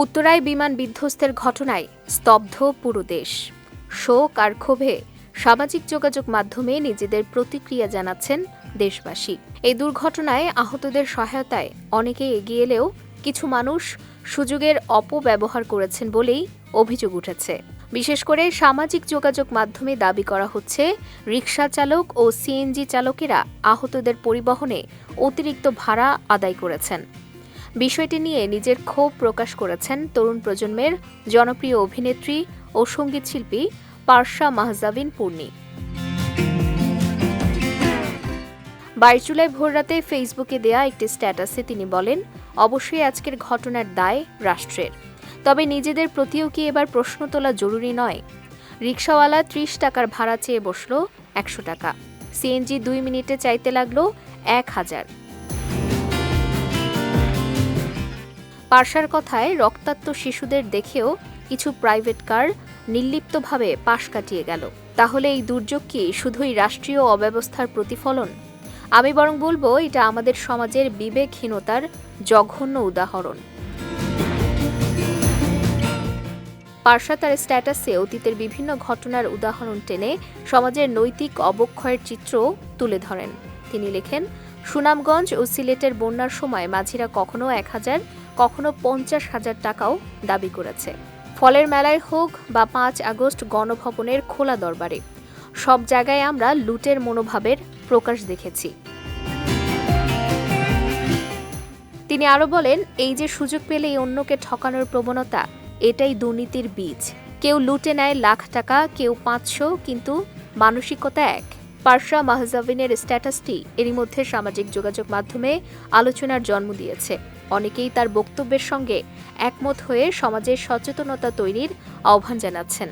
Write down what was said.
উত্তরায় বিমান বিধ্বস্তের ঘটনায় স্তব্ধ পুরো দেশ। শোক আর ক্ষোভে সামাজিক যোগাযোগ মাধ্যমে নিজেদের প্রতিক্রিয়া জানাচ্ছেন দেশবাসী। এই দুর্ঘটনায় আহতদের সহায়তায় অনেকে এগিয়ে এলেও কিছু মানুষ সুযোগের অপব্যবহার করেছেন বলেই অভিযোগ উঠেছে। বিশেষ করে সামাজিক যোগাযোগ মাধ্যমে দাবি করা হচ্ছে, রিকশা চালক ও সিএনজি চালকেরা আহতদের পরিবহনে অতিরিক্ত ভাড়া আদায় করেছেন। বিষয়টি নিয়ে নিজের ক্ষোভ প্রকাশ করেছেন তরুণ প্রজন্মের জনপ্রিয় অভিনেত্রী ও সঙ্গীতশিল্পী পার্শা মাহজাবিন পূর্ণি। বাইশ জুলাই ভোররাতে ফেসবুকে দেয়া একটি স্ট্যাটাসে তিনি বলেন, অবশ্যই আজকের ঘটনার দায় রাষ্ট্রের। তবে নিজেদের প্রতিও কি এবার প্রশ্ন তোলা জরুরি নয়? রিকশাওয়ালা ত্রিশ টাকার ভাড়া চেয়ে বসল একশো টাকা। সিএনজি দুই মিনিটে চাইতে লাগল এক হাজার। পার্সার কথায় রক্তাক্ত শিশুদের দেখেও কিছু প্রাইভেট কার নির্লিপ্তভাবে পাশ কাটিয়ে গেল। তাহলে এই দুর্যোগ কি শুধুই রাষ্ট্রীয় অব্যবস্থার প্রতিফলন? আমি বরং বলব, এটা আমাদের সমাজের বিবেকহীনতার জঘন্য উদাহরণ। পার্সা তার স্ট্যাটাসে অতীতের বিভিন্ন ঘটনার উদাহরণ টেনে সমাজের নৈতিক অবক্ষয়ের চিত্র তুলে ধরেন। তিনি লেখেন, সুনামগঞ্জ ও সিলেটের বন্যার সময় মাঝিরা কখনো এক হাজার কখনো পঞ্চাশ হাজার টাকাও দাবি করেছে। ফলের মেলায় হোক বা পাঁচ আগস্ট গণভবনের খোলা দরবারে, সব জায়গায় আমরা লুটের মনোভাবের প্রকাশ দেখেছি। তিনি আরও বলেন, এই যে সুযোগ পেলেই অন্যকে ঠকানোর প্রবণতা, এটাই দুর্নীতির বীজ। কেউ লুটে নেয় লাখ টাকা, কেউ পাঁচশো, কিন্তু মানসিকতা এক। পার্শা মাহজাবিনের স্ট্যাটাসটি এরই মধ্যে সামাজিক যোগাযোগ মাধ্যমে আলোচনার জন্ম দিয়েছে। অনেকেই তার বক্তব্যের সঙ্গে একমত হয়ে সমাজের সচেতনতা তৈরির আহ্বান জানাচ্ছেন।